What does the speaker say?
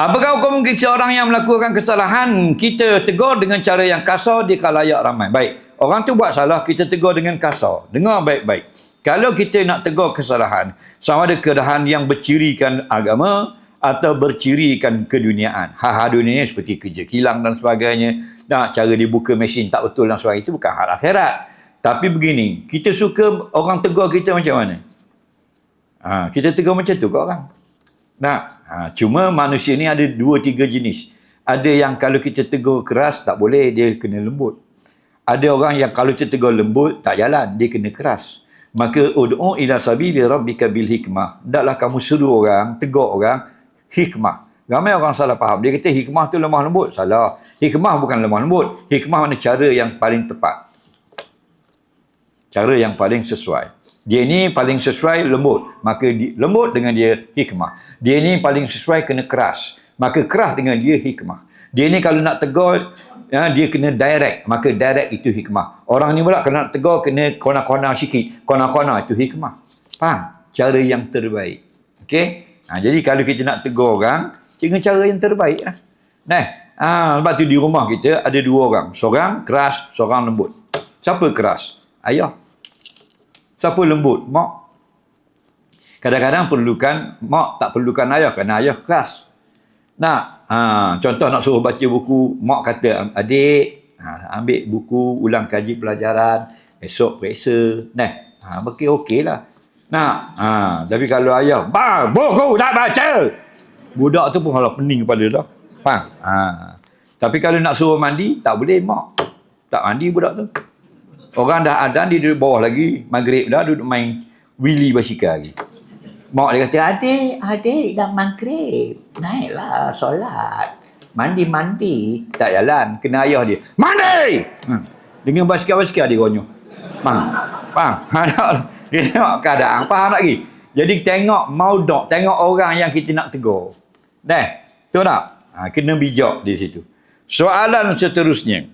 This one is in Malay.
Apakah hukum kita orang yang melakukan kesalahan kita tegur dengan cara yang kasar di khalayak ramai. Baik. Orang tu buat salah kita tegur dengan kasar. Dengar baik-baik. Kalau kita nak tegur kesalahan sama ada keadaan yang bercirikan agama atau bercirikan keduniaan. Hal-hal dunia seperti kerja kilang dan sebagainya. Nah, cara dibuka mesin tak betul dan sebagainya itu bukan hal akhirat. Tapi begini, kita suka orang tegur kita macam mana? Ha, kita tegur macam tu ke orang? Nah, ha, cuma manusia ni ada dua tiga jenis. Ada yang kalau kita tegur keras tak boleh dia kena lembut. Ada orang yang kalau kita tegur lembut tak jalan dia kena keras. Maka ud'u ila sabili rabbika bil hikmah. Hendaklah kamu suruh orang, tegur orang hikmah. Ramai orang salah faham. Dia kata hikmah tu lemah lembut. Salah. Hikmah bukan lemah lembut. Hikmah mana cara yang paling tepat. Cara yang paling sesuai. Dia ni paling sesuai lembut. Maka di, lembut dengan dia hikmah. Dia ni paling sesuai kena keras. Maka keras dengan dia hikmah. Dia ni kalau nak tegur, ya, dia kena direct. Maka direct itu hikmah. Orang ni pula kalau nak tegur, kena kona-kona sikit. Kona-kona itu hikmah. Faham? Cara yang terbaik. Okey? Ha, jadi kalau kita nak tegur orang, dengan cara yang terbaik lah. Nah, ha, lepas tu di rumah kita ada dua orang. Seorang keras, seorang lembut. Siapa keras? Ayah. Siapa lembut? Mak. Kadang-kadang perlukan, mak tak perlukan ayah kerana ayah keras. Nah, ha, contoh nak suruh baca buku, mak kata, adik, ha, ambil buku, ulang kaji pelajaran, esok periksa. Nah, ha, okey okey lah. Nah, ha, tapi kalau ayah, bang, buku tak baca. Budak tu pun kalau pening kepala dah. Faham? Ha. Tapi kalau nak suruh mandi, tak boleh mak. Tak mandi budak tu. Orang dah azan, dia duduk bawah lagi. Maghrib dah duduk main Willy basikal lagi. Mak dia kata, adik, adik dah maghrib. Naiklah solat. Mandi-mandi. Tak jalan. Kena ayah dia. Mandi! Hmm. Dengan basikal-basikal dia ronyoh. Faham? Faham? Ha, dia tengok keadaan. Faham tak lagi? Jadi tengok maudok. Tengok orang yang kita nak tegur. Dah. Tahu tak? Ha, kena bijak di situ. Soalan seterusnya.